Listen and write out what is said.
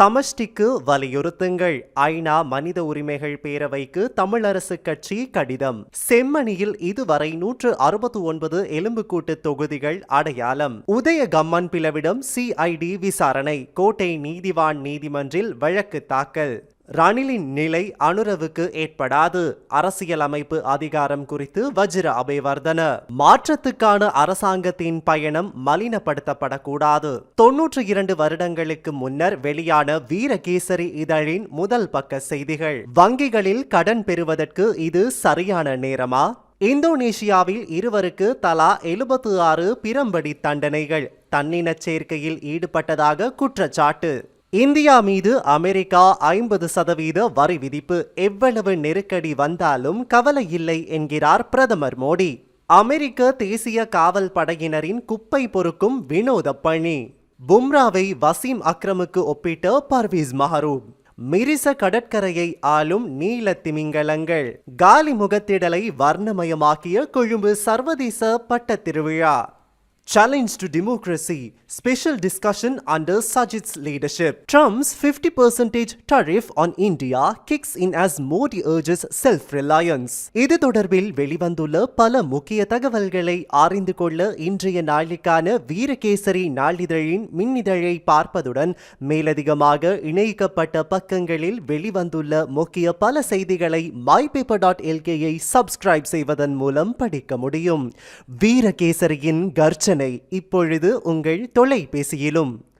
சமஷ்டிக்கு வலியுறுத்துங்கள். ஐநா மனித உரிமைகள் பேரவைக்கு தமிழரசு கட்சி கடிதம். செம்மணியில் இதுவரை நூற்று அறுபத்து ஒன்பது எலும்புக்கூட்டு தொகுதிகள் அடையாளம். உதய கம்மன் பிளவிடம் சிஐடி விசாரணை. கோட்டை நீதிவான் நீதிமன்றில் வழக்கு தாக்கல். ரணிலின் நிலை அனுரவுக்கு ஏற்படாது. அரசியலமைப்பு அதிகாரம் குறித்து வஜ்ர அபேவர்தன மாற்றத்துக்கான அரசாங்கத்தின் பயணம் மலினப்படுத்தப்படக்கூடாது. தொன்னூற்றி இரண்டு வருடங்களுக்கு முன்னர் வெளியான வீரகேசரி இதழின் முதல் பக்க செய்திகள். வங்கிகளில் கடன் பெறுவதற்கு இது சரியான நேரமா? இந்தோனேஷியாவில் இருவருக்கு தலா எழுபத்து ஆறு பிரம்படி தண்டனைகள். தன்னினச் சேர்க்கையில் ஈடுபட்டதாக குற்றச்சாட்டு. இந்தியா மீது அமெரிக்கா ஐம்பது சதவீத வரி விதிப்பு எவ்வளவு நெருக்கடி வந்தாலும் கவலை இல்லை என்கிறார் பிரதமர் மோடி. அமெரிக்க தேசிய காவல் படையினரின் குப்பை பொறுக்கும் வினோத பணி. பும்ராவை வசீம் அக்ரமுக்கு ஒப்பிட்ட பர்வீஸ் மஹரூப் மிரிச கடற்கரையை ஆளும் நீல திமிங்கலங்கள். காலி முகத்திடலை வர்ணமயமாக்கிய கொழும்பு சர்வதேச பட்ட திருவிழா. Challenge to democracy. Special discussion under Sajid's leadership. Trump's 50% tariff on India kicks in as Modi urges self-reliance. இது தொடர்பில் வெளிவந்துள்ள பல முக்கிய தகவல்களை அறிந்து கொள்ள இன்றைய நாளிக்கான வீரகேசரி நாளிதழின் மின்னிதழை பார்ப்பதுடன் மேலதிகமாக இணைக்கப்பட்ட பக்கங்களில் வெளிவந்துள்ள முக்கிய பல செய்திகளை mypaper.lk டாட் எல்கேயை சப்ஸ்கிரைப் செய்வதன் மூலம் படிக்க முடியும் வீரகேசரியின் கர்ஜனை இப்பொழுது உங்கள் தொலைபேசியிலும்.